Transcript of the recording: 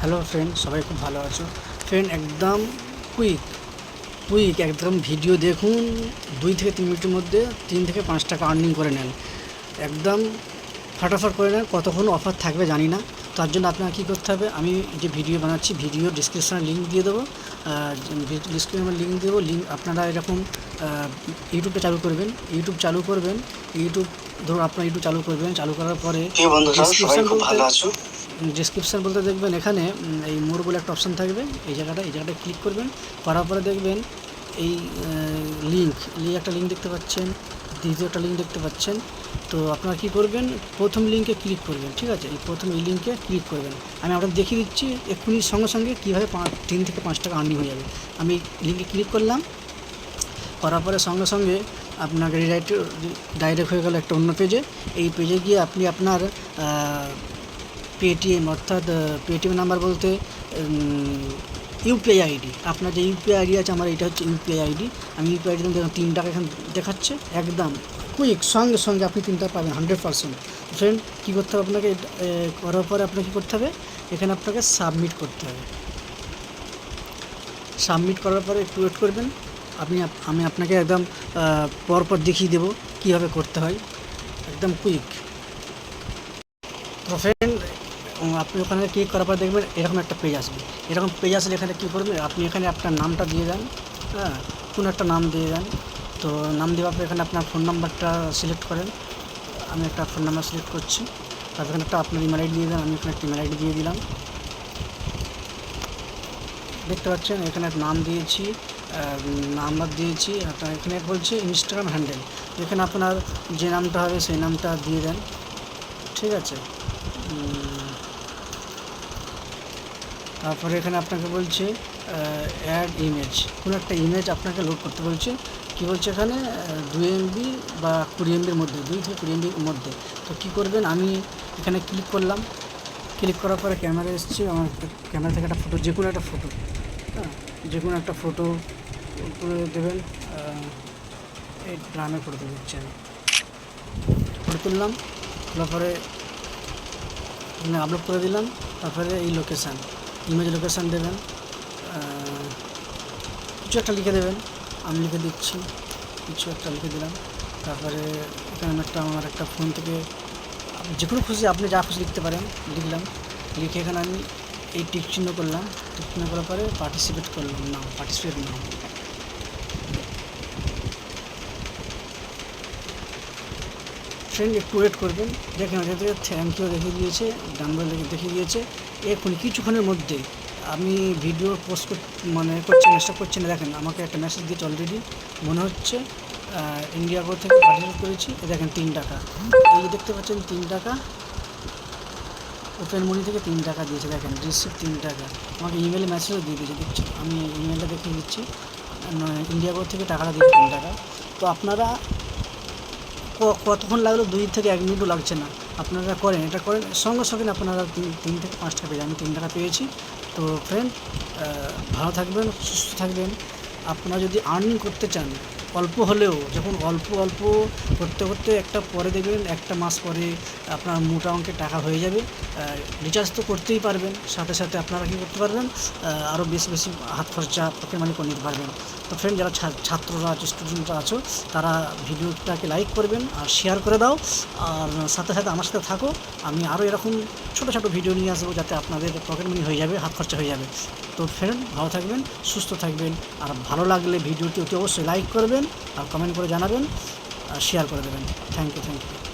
Hello friend সবাই খুব ভালো আছো? ফ্রেন্ড একদম কুইক কুইক একদম ভিডিও দেখুন। দুই থেকে তিন মিনিটের মধ্যে তিন থেকে পাঁচ টাকা আর্নিং করে নেন। একদম ফাটাফাট করে নেন কতক্ষণ অফার থাকবে জানি না। তার জন্য আপনার কী করতে হবে? আমি যে ভিডিও বানাচ্ছি ভিডিও ডিসক্রিপশানে লিঙ্ক দিয়ে দেবো। ডিসক্রিপশনে লিঙ্ক দেবো। লিঙ্ক আপনারা এরকম ইউটিউবটা চালু করবেন। ইউটিউব চালু করবেন। ইউটিউব ধরুন আপনার ইউটিউব চালু করবেন। চালু করার পরে ডিসক্রিপশান বলতে দেখবেন এখানে এই মোর বলে একটা অপশান থাকবে। এই জায়গাটা এই জায়গাটা ক্লিক করবেন, করার পরে দেখবেন এই লিঙ্ক লিঙ্ক একটা লিঙ্ক দেখতে পাচ্ছেন, দ্বিতীয় একটা লিঙ্ক দেখতে পাচ্ছেন। তো আপনারা কী করবেন? প্রথম লিঙ্কে ক্লিক করবেন, ঠিক আছে? এই প্রথম এই লিঙ্কে ক্লিক করবেন। আমি আপনাদের দেখিয়ে দিচ্ছি এক্ষুনি সঙ্গে সঙ্গে কীভাবে পাঁচ, তিন থেকে পাঁচ টাকা আর্নিং হয়ে যাবে। আমি লিঙ্কে ক্লিক করলাম। করার পরে সঙ্গে সঙ্গে আপনাকে রিডাইরেক্ট ডাইরেক্ট হয়ে গেল একটা অন্য পেজে এই পেজে গিয়ে আপনি আপনার পেটিএম অর্থাৎ পেটিএম নাম্বার বলতে ইউপিআই আইডি। আপনার যে ইউপিআই আইডি আছে, আমার এটা হচ্ছে ইউপিআই আইডি। আমি ইউপিআই আইডি দেখুন তিন টাকা এখানে দেখাচ্ছে, একদম কুইক সঙ্গে সঙ্গে আপনি তিন টাকা পাবেন হান্ড্রেড পার্সেন্ট ফ্রেন্ড কী করতে হবে আপনাকে? করার পরে আপনাকে কী করতে হবে? এখানে আপনাকে সাবমিট করতে হবে। সাবমিট করার পরে একটু ওয়েট করবেন। আপনি আমি আপনাকে একদম পরপর দেখিয়ে দেবো কীভাবে করতে হয়। একদম কুইক তো ফ্রেন্ড আপনি ওখানে ক্লিক করার পর দেখবেন এরকম একটা পেজ আসবে। এরকম পেজ আসলে এখানে কী করবেন? আপনি এখানে আপনার নামটা দিয়ে দেন হ্যাঁ? কোনো একটা নাম দিয়ে দেন। তো নাম দেওয়ার পর এখানে আপনার ফোন নাম্বারটা সিলেক্ট করেন। আমি একটা ফোন নাম্বার সিলেক্ট করছি। তারপর এখানে একটা আপনার ইমেল আইডি দিয়ে দেন। আমি এখানে একটা ইমেল আইডি দিয়ে দিলাম। দেখতে পাচ্ছেন? এখানে নাম দিয়েছি নাম্বার দিয়েছি। আপনার এখানে বলছে ইনস্টাগ্রাম হ্যান্ডেল এখানে আপনার যে নামটা হবে সেই নামটা দিয়ে দেন। ঠিক আছে? তারপরে এখানে আপনাকে বলছে অ্যাড ইমেজ কোনো একটা ইমেজ আপনাকে লোড করতে বলছে। কি বলছে এখানে? দুই এমবি বা কুড়ি এমবির মধ্যে, দুই থেকে কুড়ি এমবির মধ্যে। তো কী করবেন? আমি এখানে ক্লিক করলাম। ক্লিক করার পরে ক্যামেরা এসছে। আমার ক্যামেরা থেকে একটা ফটো যে কোনো একটা ফটো হ্যাঁ যে কোনো একটা ফটো করে দেবেন। এই ড্রামের ফটো দিচ্ছি আমি ফটো তুললাম। তারপরে পরে আপলোড করে দিলাম। তারপরে এই লোকেশান ইমেজ লোকেশান দেবেন কিছু একটা লিখে দেবেন। আমি লিখে দিচ্ছি, কিছু একটা লিখে দিলাম। তারপরে এখানে একটা আমার একটা ফোন থেকে যে কোনো খুশি আপনি যা খুশি লিখতে পারেন লিখলাম লিখে এখানে আমি এই টিক চিহ্ন করলাম। টিক চিহ্ন করার পরে পার্টিসিপেট করলাম। না পার্টিসিপেট না। ফ্রেন্ড একটু ওয়েট করবেন। দেখেন ওদের থ্যাংক ইউ দেখিয়ে দিয়েছে ডানবার দেখিয়ে দিয়েছে। এক্ষুনি কিছুক্ষণের মধ্যে আমি ভিডিও পোস্ট কর মানে করছি চেষ্টা করছি না। দেখেন, আমাকে একটা মেসেজ দিয়েছে অলরেডি মনে হচ্ছে ইন্ডিয়া গো থেকে পার্টিসিপেট করেছি। দেখেন, তিন টাকা। এই দেখতে পাচ্ছেন, তিন টাকা। ওপেন মনি থেকে তিন টাকা দিয়েছে। দেখেন রিসিভ তিন টাকা। আমাকে ইমেলে মেসেজও দিয়ে দিয়েছে, দেখছি? আমি ইমেলটা দেখিয়ে দিচ্ছি। ইন্ডিয়া গো থেকে টাকাটা দিয়েছে তিন টাকা। তো আপনারা কতক্ষণ লাগল? দুই থেকে এক মিনিটও লাগছে না। আপনারা করেন, এটা করেন, সঙ্গে সঙ্গে আপনারা তিন থেকে পাঁচ টাকা পেয়ে আমি তিন টাকা পেয়েছি। তো ফ্রেন্ড ভালো থাকবেন, সুস্থ থাকবেন। আপনারা যদি আর্নিং করতে চান অল্প হলেও, যখন অল্প অল্প করতে করতে একটা পরে দেখবেন, একটা মাস পরে আপনার মোটা অঙ্কের টাকা হয়ে যাবে। রিচার্জ তো করতেই পারবেন, সাথে সাথে আপনারা কী করতে পারবেন আরও বেশি বেশি হাত খরচা পকেট মানি করে নিতে পারবেন। তো ফ্রেন্ড যারা ছাত্ররা আছে স্টুডেন্টরা আছো, তারা ভিডিওটাকে লাইক করবেন আর শেয়ার করে দাও। আর সাথে সাথে আমার সাথে থাকো, আমি আরও এরকম ছোটো ছোটো ভিডিও নিয়ে আসব, যাতে আপনাদের পকেট মানি হয়ে যাবে, হাত খরচা হয়ে যাবে। তো ফ্রেন্ড ভালো থাকবেন, সুস্থ থাকবেন। আর ভালো লাগলে ভিডিওটি অতি অবশ্যই লাইক করবেন আর কমেন্ট করে জানাবেন আর শেয়ার করে দেবেন। Thank you thank you